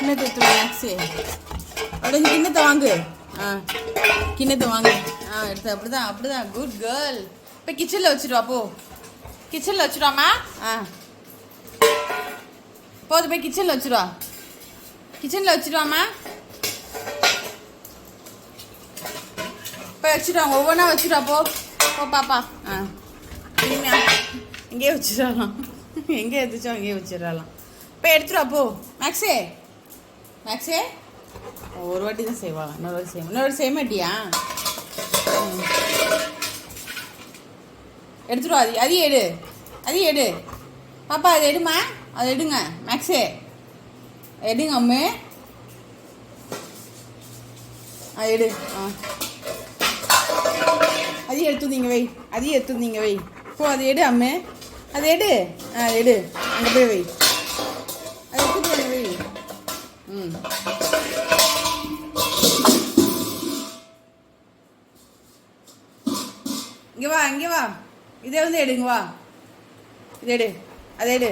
கிண்ணத்தை எடுத்து மேக்ஸு கிண்ணத்தை வாங்கு. ஆ கிண்ணத்தை வாங்கு. ஆ எடுத்து அப்படிதான் அப்படிதான். குட் கேர்ள் போய் கிச்சனில் வச்சுருவா போ. கிச்சனில் வச்சுருவாமா ஆ. போது போய் கிச்சனில் வச்சுருவா கிச்சனில் வச்சுருவாமா போய் வச்சுருவாங்க ஒவ்வொன்றா வச்சுருவா போ. போ பாப்பா. ஆ. இனிமையா. இங்கேயே வச்சிடலாம் எங்கே எடுத்துச்சோ அங்கேயே வச்சிடலாம் போய் எடுத்துருவா போ. மேக்ஸே மேக்ஸே? ஒரு வாட்டி தான் செய்வாங்க. இன்னொரு வாட்டி செய்ய இன்னொரு செய்ய மாட்டியா? ம். எடுத்துருவா அது அதையும் எடு. அதையும் எடு. பாப்பா அதை எடுமா அதை எடுங்க. மேக்ஸே. எடுங்க அம்மு. அது எடு. ஆ. அதையும் எடுத்து வந்தீங்க வை. அதையும் எடுத்து வந்தீங்க வை. போ அதை எடு அம்மு. அதை எடு. ஆ எடு. அங்கே போய் வை. இங்கே வா இங்கே வா. இதை வந்து எடுங்க வா. இதை எடு அதை எடு.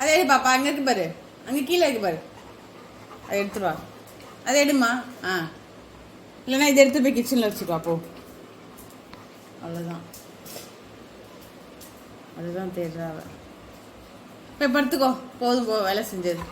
அதை எடு பாப்பா அங்கே இருக்கு பாரு. அங்கே கீழே இருக்கு பாரு. அதை எடுத்துட்டு வா. அதை எடுமா ஆ. இல்லைன்னா இதை எடுத்து போய் கிச்சனில் வச்சுக்கோ போ. அவ்வளோதான் அதுதான் தேடுறாவ போய் படுத்துக்கோ. போதும் போ. வேலை செஞ்சது.